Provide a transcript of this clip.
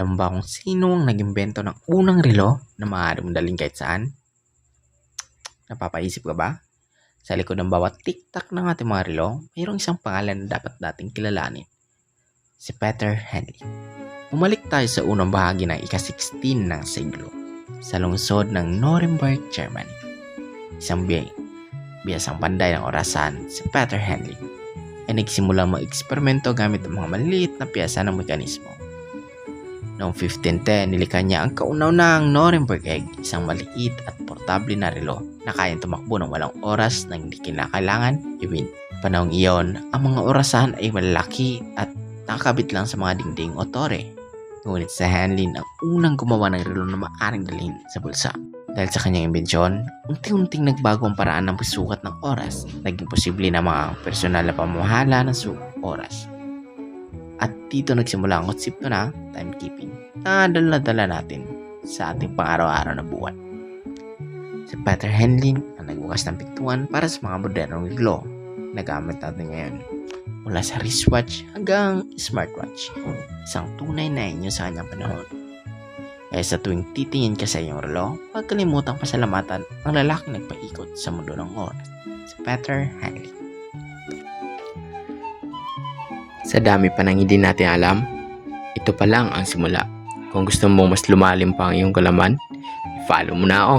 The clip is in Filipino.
Alam ba kung sino ang nag-imbento ng unang relo na maaari mong daling kahit saan? Napapaisip ka ba? Sa likod ng bawat tiktak ng ating mga relo, mayroong isang pangalan na dapat nating kilalanin. Si Peter Henley. Bumalik tayo sa unang bahagi ng ika-16 ng siglo sa lungsod ng Nuremberg, Germany. Isang bi biyasang panday ng orasan, si Peter Henley ay nagsimulang mag-eksperimento gamit ang mga maliliit na piyesa ng mekanismo. Noong 1510, nilikha niya ang kaunaunang Nuremberg Egg, isang maliit at portable na relo na kayang tumakbo ng walang oras nang hindi kinakailangan iwin. Panahong iyon, ang mga orasan ay malalaki at nakakabit lang sa mga dingding o tore. Ngunit sa Hanlin ang unang gumawa ng relo na maaaring dalhin sa bulsa. Dahil sa kanyang imbensyon, unti-unting nagbago ang paraan ng pagsukat ng oras. Naging posible na mga personal na pamahala ng su- oras. Dito nagsimula ang konsepto na timekeeping na dala-dala natin sa ating pang-araw-araw na buwan. Si Peter Henlin ang nagbukas ng pintuan para sa mga modernong relo na gamit natin ngayon. Mula sa wristwatch hanggang smartwatch. Isang tunay na inyo sa kanyang panahon. Kaya sa tuwing titingin ka sa iyong relo, huwag kalimutang pasalamatan ang lalaking nagpaikot sa mundo ng oras. Si Peter Henley. Sa dami pa nang hindi natin alam, ito pa lang ang simula. Kung gusto mo mas lumalim pa ang iyong kalaman, follow mo na ako.